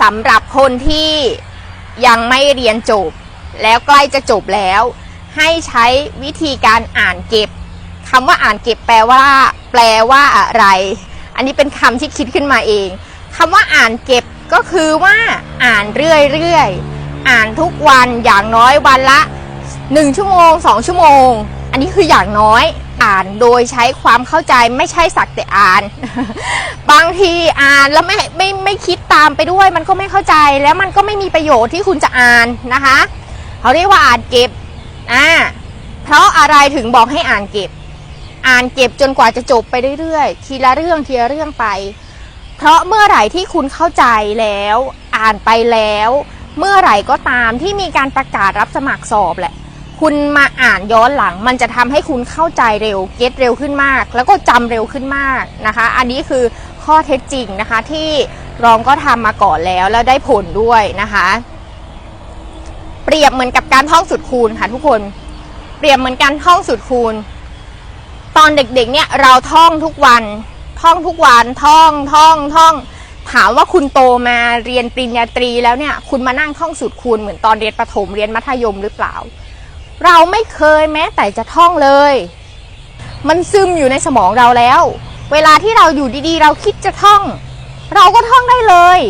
สำหรับคนที่ยังไม่เรียนจบ แล้วใกล้จะจบแล้ว ให้ใช้วิธีการอ่านเก็บคำว่าอ่านเก็บแปลว่า แปลว่าอะไร อันนี้เป็นคำที่คิดขึ้นมาเองคำว่าอ่านเก็บก็คือว่าอ่านเรื่อยๆอ่านทุกวันอย่างน้อยวันละ 1 ชั่วโมง 2 ชั่วโมง อันนี้คืออย่างน้อย อ่านโดยใช้ความเข้าใจไม่ใช่สักแต่อ่าน บางทีอ่านแล้วไม่ไม่ไม่คิดตามไปด้วย มันก็ไม่เข้าใจแล้วมันก็ไม่มีประโยชน์ที่คุณจะอ่านนะคะเขาเรียกว่าอ่านเก็บอ่าเพราะอะไรถึงบอกให้อ่านเก็บ อ่านเก็บจนกว่าจะจบไปเรื่อยๆ ทีละเรื่องทีละเรื่องไป เพราะเมื่อไหร่ที่คุณเข้าใจแล้ว อ่านไปแล้ว เมื่อไหร่ก็ตามที่มีการประกาศรับสมัครสอบแหละ คุณมาอ่านย้อนหลัง มันจะทำให้คุณเข้าใจเร็ว เก็ตเร็วขึ้นมาก แล้วก็จำเร็วขึ้นมากนะคะ อันนี้คือข้อเท็จจริงนะคะที่รองก็ทำมาก่อนแล้วแล้วได้ผลด้วยนะคะ เปรียบเหมือนกับการท่องสุดคูณค่ะทุกคน เปรียบเหมือนการท่องสุดคูณ ตอนเด็กๆเนี่ยเราท่องทุกวันท่องทุกวันท่องท่องท่องถามว่าคุณโตมาเรียนปริญญาตรีแล้วเนี่ย คุณมานั่งท่องสูตรคูณเหมือนตอนเรียนประถมเรียนมัธยมหรือเปล่า เราไม่เคยแม้แต่จะท่องเลย มันซึมอยู่ในสมองเราแล้ว เวลาที่เราอยู่ดีๆ เราคิดจะท่อง เราก็ท่องได้เลย